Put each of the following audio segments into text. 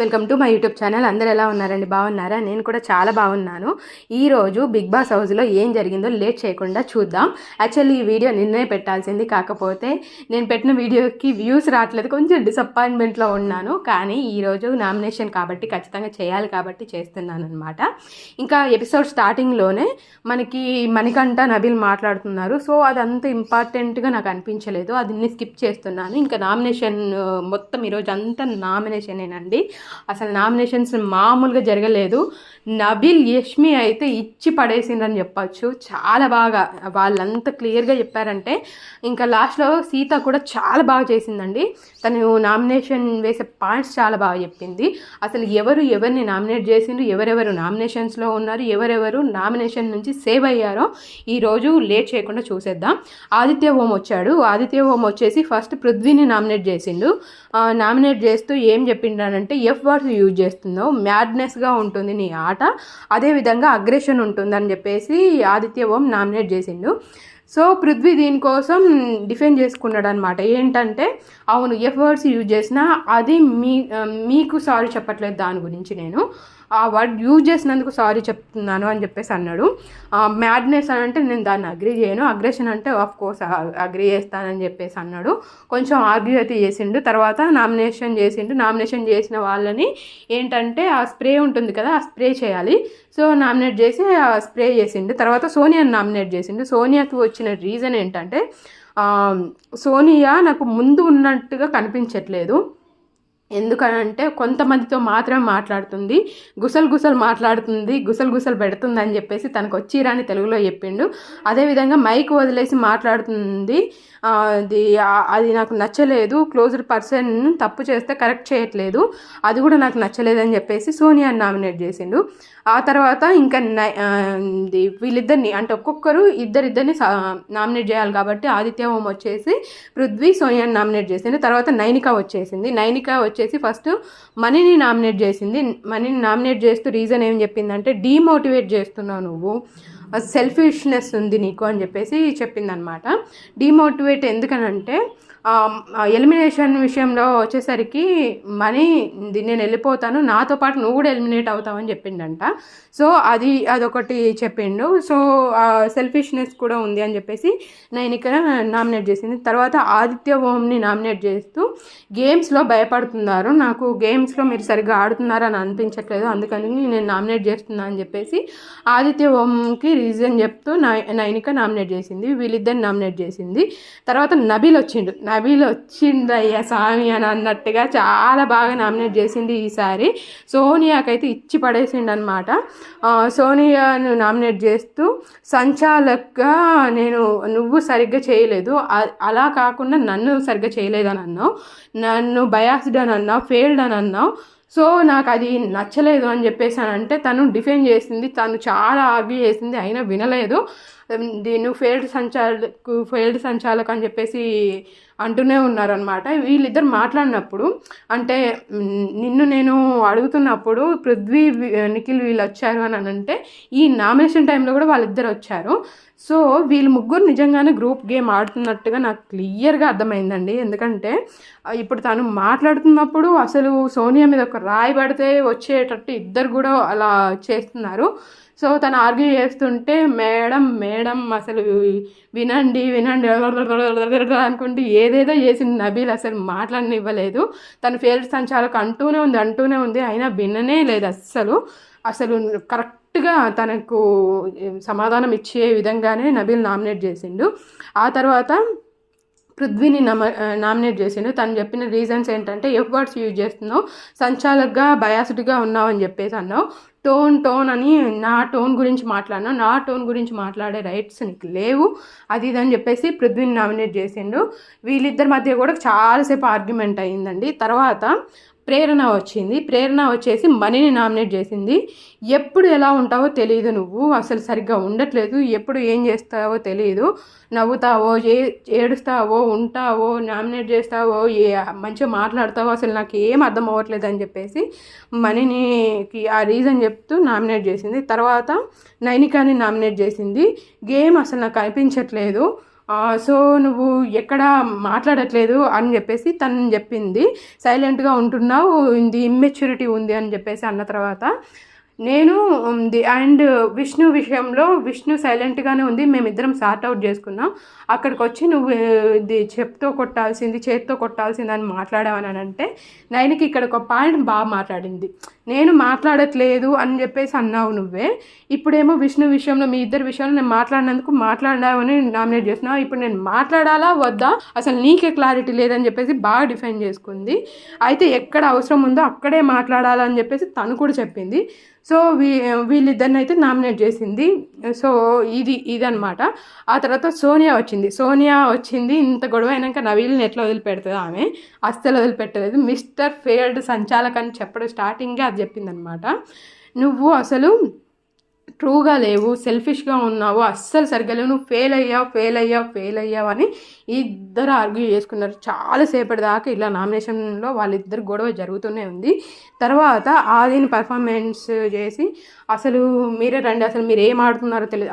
Welcome to my YouTube channel. అందరు ఎలా ఉన్నారండి? బాగున్నారా? నేను కూడా చాలా బాగున్నాను. ఈరోజు బిగ్ బాస్ హౌస్లో ఏం జరిగిందో లేట్ చేయకుండా చూద్దాం. యాక్చువల్లీ ఈ వీడియో నిన్నే పెట్టాల్సింది కాకపోతే నేను పెట్టిన వీడియోకి వ్యూస్ రావట్లేదు. కొంచెం డిసప్పాయింట్మెంట్లో ఉన్నాను. కానీ ఈరోజు నామినేషన్ కాబట్టి ఖచ్చితంగా చేయాలి కాబట్టి చేస్తున్నాను అనమాట ఇంకా ఎపిసోడ్ స్టార్టింగ్లోనే మనకి మణికంఠ నబిల్ మాట్లాడుతున్నారు. సో అదంత ఇంపార్టెంట్గా నాకు అనిపించలేదు. అది స్కిప్ చేస్తున్నాను. ఇంకా నామినేషన్ మొత్తం ఈరోజు అంతా నామినేషనేనండి అసలు నామినేషన్స్ మామూలుగా జరగలేదు. నబిల్ యష్మి అయితే ఇచ్చి పడేసిండ్రని చెప్పచ్చు. చాలా బాగా వాళ్ళంతా క్లియర్గా చెప్పారంటే ఇంకా లాస్ట్లో సీత కూడా చాలా బాగా చేసిందండి. తను నామినేషన్ వేసే పాయింట్స్ చాలా బాగా చెప్పింది. అసలు ఎవరు ఎవరిని నామినేట్ చేసిండ్రు ఎవరెవరు నామినేషన్స్లో ఉన్నారు ఎవరెవరు నామినేషన్ నుంచి సేవ్ అయ్యారో ఈరోజు లేట్ చేయకుండా చూసేద్దాం. ఆదిత్య ఓం వచ్చాడు. ఆదిత్య ఓం వచ్చేసి ఫస్ట్ పృథ్వీని నామినేట్ చేసిండు. నామినేట్ చేస్తూ ఏం చెప్పిండానంటే ఎఫ్ వర్డ్స్ యూజ్ చేస్తుందో మ్యాడ్నెస్గా ఉంటుంది నీ ఆట అదేవిధంగా అగ్రెషన్ ఉంటుందని చెప్పేసి ఆదిత్య ఓం నామినేట్ చేసిండు. సో పృథ్వీ దీనికోసం డిఫెండ్ చేసుకున్నాడు అనమాట ఏంటంటే అవును ఎఫ్ వర్డ్స్ యూజ్ చేసినా అది మీ మీకు సారీ చెప్పట్లేదు దాని గురించి నేను. ఆ వర్డ్ యూజ్ చేసినందుకు సారీ చెప్తున్నాను అని చెప్పేసి అన్నాడు. మ్యాడ్నెస్ అని అంటే నేను దాన్ని అగ్రీ చేయను. అగ్రెషన్ అంటే ఆఫ్ కోర్స్ అగ్రీ చేస్తానని చెప్పేసి అన్నాడు. కొంచెం ఆర్గ్యూ అయితే చేసిండు. తర్వాత నామినేషన్ చేసిండు. నామినేషన్ చేసిన వాళ్ళని ఏంటంటే ఆ స్ప్రే ఉంటుంది కదా ఆ స్ప్రే చేయాలి. సో నామినేట్ చేసి ఆ స్ప్రే చేసిండు. తర్వాత సోనియాని నామినేట్ చేసిండు. సోనియాకి వచ్చిన రీజన్ ఏంటంటే సోనియా నాకు ముందు ఉన్నట్టుగా కనిపించట్లేదు. ఎందుకనంటే కొంతమందితో మాత్రమే మాట్లాడుతుంది గుసలు గుసలు మాట్లాడుతుంది గుసలు గుసలు పెడుతుంది అని చెప్పేసి తనకు వచ్చిరాని తెలుగులో చెప్పిండు. అదేవిధంగా మైక్ వదిలేసి మాట్లాడుతుంది అది అది నాకు నచ్చలేదు. క్లోజ్డ్ పర్సన్ తప్పు చేస్తే కరెక్ట్ చేయట్లేదు. అది కూడా నాకు నచ్చలేదు అని చెప్పేసి సోనియాని నామినేట్ చేసిండు. ఆ తర్వాత ఇంకా వీళ్ళిద్దరిని అంటే ఒక్కొక్కరు ఇద్దరిద్దరిని నామినేట్ చేయాలి కాబట్టి ఆదిత్య ఓం వచ్చేసి పృథ్వీ సోనియాని నామినేట్ చేసింది తర్వాత నైనిక వచ్చేసింది. నైనిక వచ్చేసి ఫస్ట్ మనీని నామినేట్ చేసింది. మనీని నామినేట్ చేస్తూ రీజన్ ఏం చెప్పిందంటే డీమోటివేట్ చేస్తున్నావు నువ్వు. సెల్ఫిష్నెస్ ఉంది నీకు అని చెప్పేసి చెప్పిందనమాట. డిమోటివేట్ ఎందుకనంటే ఎలిమినేషన్ విషయంలో వచ్చేసరికి మనీ నేను వెళ్ళిపోతాను నాతో పాటు నువ్వు కూడా ఎలిమినేట్ అవుతావని చెప్పిండంట. సో అది అదొకటి చెప్పిండు. సో సెల్ఫిష్నెస్ కూడా ఉంది అని చెప్పేసి నేను ఇక్కడ నామినేట్ చేసింది. తర్వాత ఆదిత్య ఓంని నామినేట్ చేస్తూ గేమ్స్లో భయపడుతున్నారు. నాకు గేమ్స్లో మీరు సరిగ్గా ఆడుతున్నారు అని అనిపించట్లేదు. అందుకని నేను నామినేట్ చేస్తున్నా అని చెప్పేసి ఆదిత్య ఓంకి రీజన్ చెప్తూ నైనిక నామినేట్ చేసింది. వీళ్ళిద్దరిని నామినేట్ చేసింది. తర్వాత నబీల్ వచ్చిండు. నబీల్ వచ్చిందయ్యా స్వామి అని అన్నట్టుగా చాలా బాగా నామినేట్ చేసింది ఈసారి. సోనియాకైతే ఇచ్చి పడేసిండు అనమాట సోనియాను నామినేట్ చేస్తూ సంచాలక్గా నేను నువ్వు సరిగ్గా చేయలేదు. అలా కాకుండా నన్ను సరిగ్గా చేయలేదని అన్నావు నన్ను బయాస్డ్ అని అన్నావు ఫెయిల్డ్ అని అన్నావు సో నాకు అది నచ్చలేదు అని చెప్పేసి అంటే తను డిఫెండ్ చేసింది తను చాలా ఆర్గ్యూ చేసింది అయినా వినలేదు. దీన్ని ఫెయిల్డ్ సంచాలకు ఫెయిల్డ్ సంచాలక్ అని చెప్పేసి అంటూనే ఉన్నారనమాట వీళ్ళిద్దరు మాట్లాడినప్పుడు అంటే నిన్ను నేను అడుగుతున్నప్పుడు పృథ్వీ నిఖిల్ వీళ్ళు వచ్చారు అని అంటే ఈ నామినేషన్ టైంలో కూడా వాళ్ళిద్దరు వచ్చారు సో వీళ్ళు ముగ్గురు నిజంగానే గ్రూప్ గేమ్ ఆడుతున్నట్టుగా నాకు క్లియర్గా అర్థమైందండి. ఎందుకంటే ఇప్పుడు తను మాట్లాడుతున్నప్పుడు అసలు సోనియా మీద ఒక రాయి పడితే వచ్చేటట్టు ఇద్దరు కూడా అలా చేస్తున్నారు. సో తను ఆర్గ్యూ చేస్తుంటే మేడం మేడం అసలు వినండి వినండి అనుకుంటే ఏదేదో చేసింది నబీల్ అసలు మాట్లాడనివ్వలేదు. తను ఫెయిల్డ్ సంచాలకు అంటూనే ఉంది అంటూనే ఉంది అయినా విననే లేదు అస్సలు. అసలు కరెక్ట్ ముందుగా తనకు సమాధానం ఇచ్చే విధంగానే నబీల్ నామినేట్ చేసిండు. ఆ తర్వాత పృథ్వీని నమ నామినేట్ చేసిండు. తను చెప్పిన రీజన్స్ ఏంటంటే ఎఫ్ వర్డ్స్ యూజ్ చేస్తున్నావు సంచాలకుగా బయాసిడ్గా ఉన్నావు అని చెప్పేసి అన్నావు. టోన్ టోన్ అని నా టోన్ గురించి మాట్లాడినా నా టోన్ గురించి మాట్లాడే రైట్స్ నీకు లేవు. అది ఇది అని చెప్పేసి పృథ్వీని నామినేట్ చేసిండు. వీళ్ళిద్దరి మధ్య కూడా చాలాసేపు ఆర్గ్యుమెంట్ అయ్యిందండి తర్వాత ప్రేరణ వచ్చింది. ప్రేరణ వచ్చేసి మనీని నామినేట్ చేసింది. ఎప్పుడు ఎలా ఉంటావో తెలియదు నువ్వు. అసలు సరిగ్గా ఉండట్లేదు. ఎప్పుడు ఏం చేస్తావో తెలియదు నవ్వుతావో ఏ ఏడుస్తావో ఉంటావో నామినేట్ చేస్తావో ఏ మంచిగా మాట్లాడతావో అసలు నాకు ఏం అర్థం అవ్వట్లేదు అని చెప్పేసి మనీనికి ఆ రీజన్ చెప్తూ నామినేట్ చేసింది. తర్వాత నైనికాని నామినేట్ చేసింది. గేమ్ అసలు నాకు అనిపించట్లేదు. సో నువ్వు ఎక్కడ మాట్లాడట్లేదు అని చెప్పేసి తను చెప్పింది. సైలెంట్గా ఉంటున్నావు ఇది ఇమ్మెచ్యూరిటీ ఉంది అని చెప్పేసి అన్న తర్వాత నేను ఉంది అండ్ విష్ణు విషయంలో విష్ణు సైలెంట్గానే ఉంది. మేమిద్దరం సార్ట్ అవుట్ చేసుకున్నాం. అక్కడికి వచ్చి నువ్వు ఇది చెప్తో కొట్టాల్సింది చేత్తో కొట్టాల్సింది అని మాట్లాడావని అంటే నైన్కి ఇక్కడ ఒక పాయింట్ బాగా మాట్లాడింది. నేను మాట్లాడట్లేదు అని చెప్పేసి అన్నావు నువ్వే. ఇప్పుడేమో విష్ణు విషయంలో మీ ఇద్దరి విషయంలో నేను మాట్లాడినందుకు మాట్లాడావని నామినేట్ చేస్తున్నావు. ఇప్పుడు నేను మాట్లాడాలా వద్దా? అసలు నీకే క్లారిటీ లేదని చెప్పేసి బాగా డిఫైన్ చేసుకుంది. అయితే ఎక్కడ అవసరం ఉందో అక్కడే మాట్లాడాలని చెప్పేసి తను కూడా చెప్పింది. సో వీ వీళ్ళిద్దరిని అయితే నామినేట్ చేసింది. సో ఇది ఇదనమాట ఆ తర్వాత సోనియా వచ్చింది. సోనియా వచ్చింది. ఇంత గొడవ అయినాక నవీల్ని ఎట్లా వదిలిపెడుతుంది ఆమె? అస్సలు వదిలిపెట్టలేదు. మిస్టర్ ఫెయిల్డ్ సంచాలక్ అని చెప్పడం స్టార్టింగే అది చెప్పిందనమాట నువ్వు అసలు ట్రూగా లేవు సెల్ఫిష్గా ఉన్నావు అస్సలు సరిగ్గా లేవు. నువ్వు ఫెయిల్ అయ్యావు ఫెయిల్ అయ్యావు ఫెయిల్ అయ్యావు అని ఇద్దరు ఆర్గ్యూ చేసుకున్నారు. చాలాసేపటి దాకా ఇలా నామినేషన్లో వాళ్ళిద్దరు గొడవ జరుగుతూనే ఉంది. తర్వాత ఆదిని పర్ఫార్మెన్స్ చేసి అసలు మీరే రండి అసలు మీరు ఏం ఆడుతున్నారో తెలియదు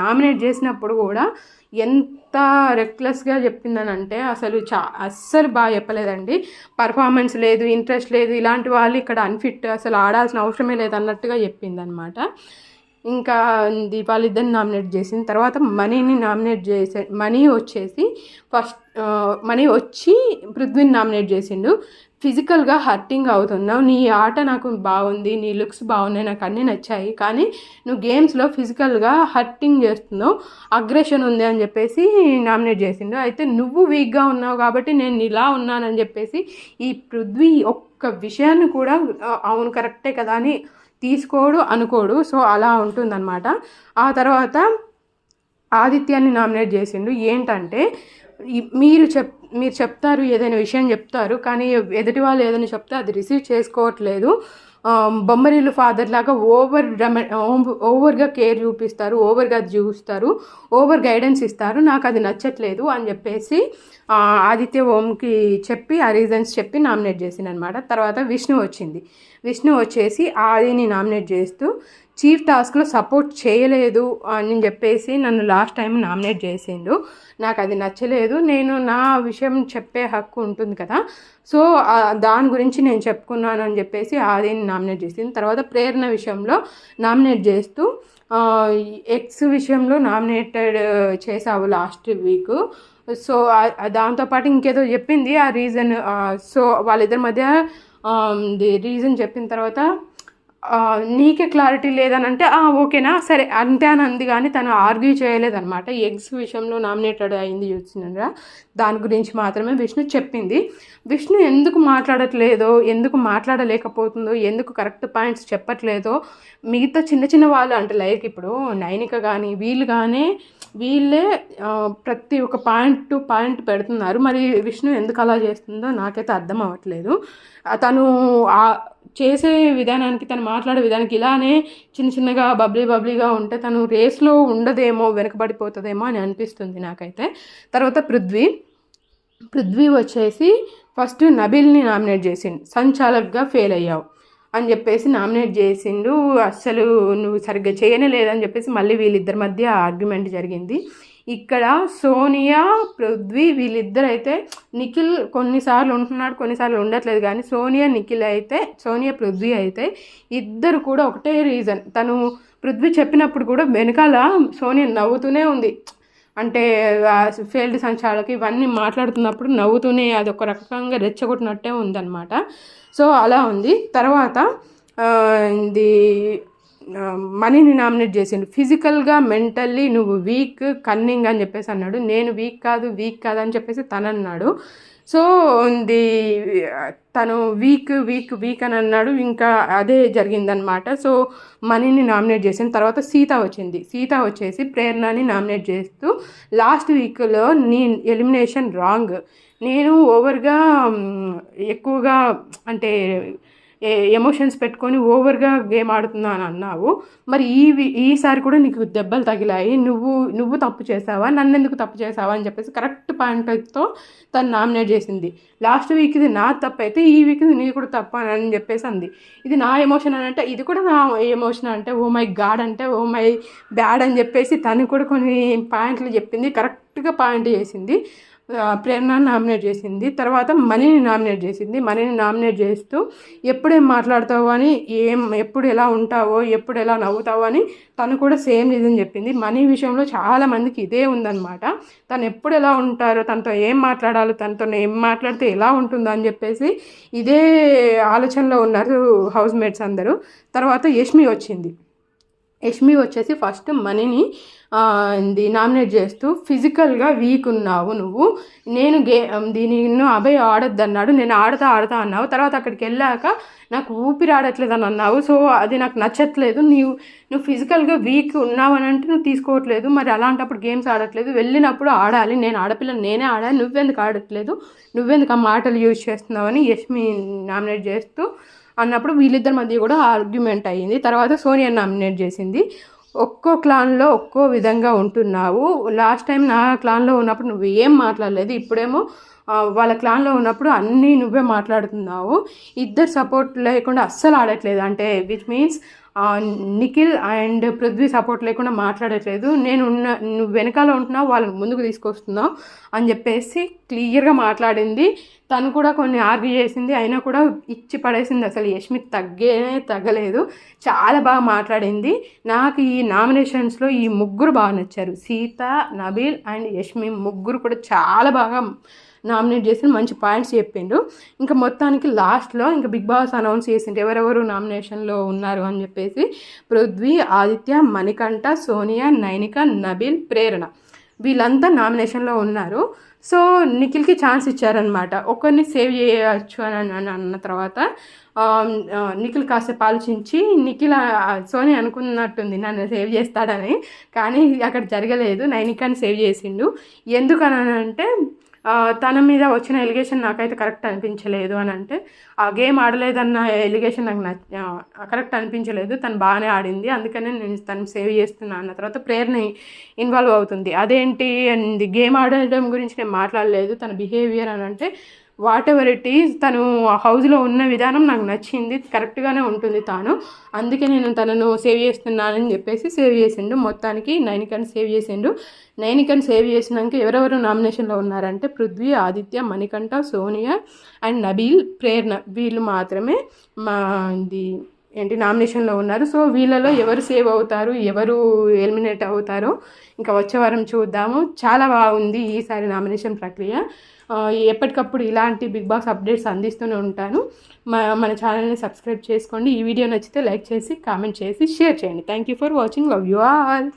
నామినేట్ చేసినప్పుడు కూడా ఎంత రెక్లెస్గా చెప్పిందనంటే అసలు చా అస్సలు బాగా చెప్పలేదండి. పర్ఫార్మెన్స్ లేదు ఇంట్రెస్ట్ లేదు ఇలాంటి వాళ్ళు ఇక్కడ అన్ఫిట్ అసలు ఆడాల్సిన అవసరమే లేదు అన్నట్టుగా చెప్పిందనమాట. ఇంకా ఇది ఇద్దరిని నామినేట్ చేసిన తర్వాత మనీని నామినేట్ చేసే మనీ వచ్చేసి ఫస్ట్ మనీ వచ్చి పృథ్వీని నామినేట్ చేసిండు. ఫిజికల్గా హర్టింగ్ అవుతున్నావు. నీ ఆట నాకు బాగుంది నీ లుక్స్ బాగున్నాయి నాకు అన్నీ నచ్చాయి. కానీ నువ్వు గేమ్స్లో ఫిజికల్గా హర్టింగ్ చేస్తున్నావు. అగ్రెషన్ ఉంది అని చెప్పేసి నామినేట్ చేసిండు. అయితే నువ్వు వీక్గా ఉన్నావు కాబట్టి నేను ఇలా ఉన్నానని చెప్పేసి ఈ పృథ్వీ ఒక్క విషయాన్ని కూడా అవును కరెక్టే కదా అని తీసుకోడు అనుకోడు. సో అలా ఉంటుందన్నమాట. ఆ తర్వాత ఆదిత్యాన్ని నామినేట్ చేసిండు. ఏంటంటే మీరు చెప్ మీరు చెప్తారు ఏదైనా విషయం చెప్తారు కానీ ఎదుటి వాళ్ళు ఏదైనా చెప్తే అది రిసీవ్ చేసుకోవట్లేదు. బొమ్మరిల్లు ఫాదర్ లాగా ఓవర్ ఓవర్గా కేర్ చూపిస్తారు ఓవర్గా చూస్తారు ఓవర్ గైడెన్స్ ఇస్తారు. నాకు అది నచ్చట్లేదు అని చెప్పేసి ఆదిత్య ఓంకి చెప్పి ఆ రీజన్స్ చెప్పి నామినేట్ చేసింది అనమాట తర్వాత విష్ణు వచ్చింది. విష్ణు వచ్చేసి ఆదిని నామినేట్ చేస్తూ చీఫ్ టాస్క్లో సపోర్ట్ చేయలేదు అని చెప్పేసి నన్ను లాస్ట్ టైం నామినేట్ చేసిండు. నాకు అది నచ్చలేదు. నేను నా విషయం చెప్పే హక్కు ఉంటుంది కదా. సో దాని గురించి నేను చెప్పుకున్నాను అని చెప్పేసి ఆదిని నామినేట్ చేసింది. తర్వాత ప్రేరణ విషయంలో నామినేట్ చేస్తూ ఎక్స్ విషయంలో నామినేటెడ్ చేసావు లాస్ట్ వీక్. సో దాంతోపాటు ఇంకేదో చెప్పింది ఆ రీజన్. సో వాళ్ళిద్దరి మధ్య రీజన్ చెప్పిన తర్వాత నీకే క్లారిటీ లేదని అంటే ఓకేనా సరే అంతే అని అంది కానీ తను ఆర్గ్యూ చేయలేదనమాట ఎగ్స్ విషయంలో నామినేటెడ్ అయింది చూసినరా దాని గురించి మాత్రమే విష్ణు చెప్పింది. విష్ణు ఎందుకు మాట్లాడట్లేదో ఎందుకు మాట్లాడలేకపోతుందో ఎందుకు కరెక్ట్ పాయింట్స్ చెప్పట్లేదో మిగతా చిన్న చిన్న వాళ్ళు అంటే లైక్ ఇప్పుడు నైనిక కానీ వీళ్ళు కానీ వీళ్ళే ప్రతి ఒక్క పాయింట్ టు పాయింట్ పెడుతున్నారు. మరి విష్ణు ఎందుకు అలా చేస్తుందో నాకైతే అర్థం అవ్వట్లేదు. తను ఆ చేసే విధానానికి తను మాట్లాడే విధానానికి ఇలానే చిన్న చిన్నగా బబ్లీ బబ్లీగా ఉంటే తను రేస్లో ఉండదేమో వెనకబడిపోతుందేమో అని అనిపిస్తుంది నాకైతే. తర్వాత పృథ్వీ. పృథ్వీ వచ్చేసి ఫస్ట్ నబిల్ని నామినేట్ చేసిండు. సంచాలక్గా ఫెయిల్ అయ్యావు. అని చెప్పేసి నామినేట్ చేసిండు. అస్సలు నువ్వు సరిగ్గా చేయనే లేదని చెప్పేసి మళ్ళీ వీళ్ళిద్దరి మధ్య ఆర్గ్యుమెంట్ జరిగింది. ఇక్కడ సోనియా పృథ్వీ వీళ్ళిద్దరు అయితే నిఖిల్ కొన్నిసార్లు ఉంటున్నాడు కొన్నిసార్లు ఉండట్లేదు. కానీ సోనియా నిఖిల్ అయితే సోనియా పృథ్వీ అయితే ఇద్దరు కూడా ఒకటే రీజన్. తను పృథ్వీ చెప్పినప్పుడు కూడా వెనకాల సోనియా నవ్వుతూనే ఉంది. అంటే ఫీల్డ్ సంచాలకి ఇవన్నీ మాట్లాడుతున్నప్పుడు నవ్వుతూనే అది ఒక రకంగా రెచ్చగొట్టినట్టే ఉందన్నమాట. సో అలా ఉంది. తర్వాత ఇది మనీని నామినేట్ చేసిండు. ఫిజికల్గా మెంటల్లీ నువ్వు వీక్ కన్నింగ్ అని చెప్పేసి అన్నాడు. నేను వీక్ కాదు వీక్ కాదు అని చెప్పేసి తనన్నాడు. అన్నాడు సో ఉంది. తను వీక్ వీక్ వీక్ అని అన్నాడు. ఇంకా అదే జరిగిందనమాట సో మనీని నామినేట్ చేసిన తర్వాత సీత వచ్చింది. సీత వచ్చేసి ప్రేరణని నామినేట్ చేస్తూ లాస్ట్ వీక్లో నీ ఎలిమినేషన్ రాంగ్. నేను ఓవర్గా ఎక్కువగా అంటే ఎమోషన్స్ పెట్టుకొని ఓవర్గా గేమ్ ఆడుతున్నాను అని అన్నావు. మరి ఈ ఈసారి కూడా నీకు దెబ్బలు తగిలాయి. నువ్వు నువ్వు తప్పు చేసావా? నన్ను ఎందుకు తప్పు చేసావా? అని చెప్పేసి కరెక్ట్ పాయింట్తో తను నామినేట్ చేసింది. లాస్ట్ వీక్ ఇది నా తప్పు అయితే ఈ వీక్ ఇది నీ కూడా తప్పు అని అని చెప్పేసి అంది. ఇది నా ఎమోషన్ అని అంటే ఇది కూడా నా ఎమోషన్ అంటే ఓ మై గాడ్ అంటే ఓ మై బ్యాడ్ అని చెప్పేసి తను కూడా కొన్ని పాయింట్లు చెప్పింది. కరెక్ట్గా పాయింట్ చేసింది. ప్రేరణ నామినేట్ చేసింది. తర్వాత మనీని నామినేట్ చేసింది. మనీని నామినేట్ చేస్తూ ఎప్పుడేం మాట్లాడతావు అని ఏం ఎప్పుడు ఎలా ఉంటావో ఎప్పుడు ఎలా నవ్వుతావో అని తను కూడా సేమ్ రీజన్ చెప్పింది. మనీ విషయంలో చాలా మందికి ఇదే ఉందన్నమాట. తను ఎప్పుడు ఎలా ఉంటారో తనతో ఏం మాట్లాడాలో తనతో ఏం మాట్లాడితే ఎలా ఉంటుందో అని చెప్పేసి ఇదే ఆలోచనలో ఉన్నారు హౌస్ మేట్స్ అందరూ. తర్వాత యష్మి వచ్చింది. యష్మి వచ్చేసి ఫస్ట్ మనీని ఇది నామినేట్ చేస్తూ ఫిజికల్గా వీక్ ఉన్నావు నువ్వు. నేను గే దీని నిన్ను అభయ్ ఆడొద్దు అన్నాడు నేను ఆడతా ఆడతా అన్నావు. తర్వాత అక్కడికి వెళ్ళాక నాకు ఊపిరి ఆడట్లేదు అని అన్నావు. సో అది నాకు నచ్చట్లేదు. నీవు నువ్వు ఫిజికల్గా వీక్ ఉన్నావు అని అంటే నువ్వు తీసుకోవట్లేదు. మరి అలాంటప్పుడు గేమ్స్ ఆడట్లేదు. వెళ్ళినప్పుడు ఆడాలి. నేను ఆడపిల్ల నేనే ఆడాలి. నువ్వెందుకు ఆడట్లేదు? నువ్వెందుకు ఆ మాటలు యూజ్ చేస్తున్నావని యష్మి నామినేట్ చేస్తూ అన్నప్పుడు వీళ్ళిద్దరి మధ్య కూడా ఆర్గ్యుమెంట్ అయ్యింది. తర్వాత సోనియా నామినేట్ చేసింది. ఒక్కో క్లాన్లో ఒక్కో విధంగా ఉంటున్నావు. లాస్ట్ టైం నా క్లాన్లో ఉన్నప్పుడు నువ్వు ఏం మాట్లాడలేదు. ఇప్పుడేమో వాళ్ళ క్లాన్లో ఉన్నప్పుడు అన్నీ నువ్వే మాట్లాడుతున్నావు. ఇద్దరు సపోర్ట్ లేకుండా అస్సలు ఆడట్లేదు. అంటే which means Nikhil and Prithvi support లేకుండా మాట్లాడట్లేదు. నేను ఉన్న నువ్వు వెనకాల ఉంటున్నావు వాళ్ళని ముందుకు తీసుకొస్తున్నావు అని చెప్పేసి క్లియర్గా మాట్లాడింది. తను కూడా కొన్ని ఆర్గ్యూ చేసింది. అయినా కూడా ఇచ్చి పడేసింది. అసలు యష్మి తగ్గేనే తగ్గలేదు. చాలా బాగా మాట్లాడింది. నాకు ఈ నామినేషన్స్లో ఈ ముగ్గురు బాగా నచ్చారు. సీత నబీల్ అండ్ యష్మి ముగ్గురు కూడా చాలా బాగా నామినేట్ చేసి మంచి పాయింట్స్ చెప్పిండు. ఇంకా మొత్తానికి లాస్ట్లో ఇంకా బిగ్ బాస్ అనౌన్స్ చేసిండు. ఎవరెవరు నామినేషన్లో ఉన్నారు అని చెప్పేసి పృథ్వీ ఆదిత్య మణికంఠ సోనియా నైనిక నబీల్ ప్రేరణ. వీళ్ళంతా నామినేషన్లో ఉన్నారు. సో నిఖిల్కి ఛాన్స్ ఇచ్చారనమాట ఒకరిని సేవ్ చేయవచ్చు అని అన్న తర్వాత నిఖిల్ కాసేపు ఆలోచించి నిఖిల్ సోని అనుకున్నట్టుంది నన్ను సేవ్ చేస్తాడని. కానీ అక్కడ జరగలేదు. నైనికాని సేవ్ చేసిండు. ఎందుకని అంటే తన మీద వచ్చిన ఎలిగేషన్ నాకైతే కరెక్ట్ అనిపించలేదు అని అంటే ఆ గేమ్ ఆడలేదన్న ఎలిగేషన్ నాకు నచ్చ కరెక్ట్ అనిపించలేదు. తను బాగానే ఆడింది. అందుకనే నేను తను సేవ్ చేస్తున్నాను అన్న తర్వాత ప్రేరణ ఇన్వాల్వ్ అవుతుంది. అదేంటి? అండ్ గేమ్ ఆడడం గురించి నేను మాట్లాడలేదు. తన బిహేవియర్ అని అంటే వాట్ ఎవర్ ఇట్ ఈజ్ తను హౌస్లో ఉన్న విధానం నాకు నచ్చింది కరెక్ట్గానే ఉంటుంది తాను. అందుకే నేను తనను సేవ్ చేస్తున్నానని చెప్పేసి సేవ్ చేసిండు. మొత్తానికి నైనికని సేవ్ చేసిండు. నైనికని సేవ్ చేసినాక ఎవరెవరు నామినేషన్లో ఉన్నారంటే పృథ్వీ ఆదిత్య మణికంఠ సోనియా అండ్ నబీల్ ప్రేరణ. వీళ్ళు మాత్రమే మా ఇది ఏంటి నామినేషన్లో ఉన్నారు. సో వీళ్ళలో ఎవరు సేవ్ అవుతారు ఎవరు ఎలిమినేట్ అవుతారో ఇంకా వచ్చే వారం చూద్దాము. చాలా బాగుంది ఈసారి నామినేషన్ ప్రక్రియ. ఎప్పటికప్పుడు ఇలాంటి బిగ్ బాస్ అప్డేట్స్ అందిస్తూనే ఉంటాను. మన ఛానల్ని సబ్స్క్రైబ్ చేసుకోండి. ఈ వీడియో నచ్చితే లైక్ చేసి కామెంట్ చేసి షేర్ చేయండి. Thank you for watching love you all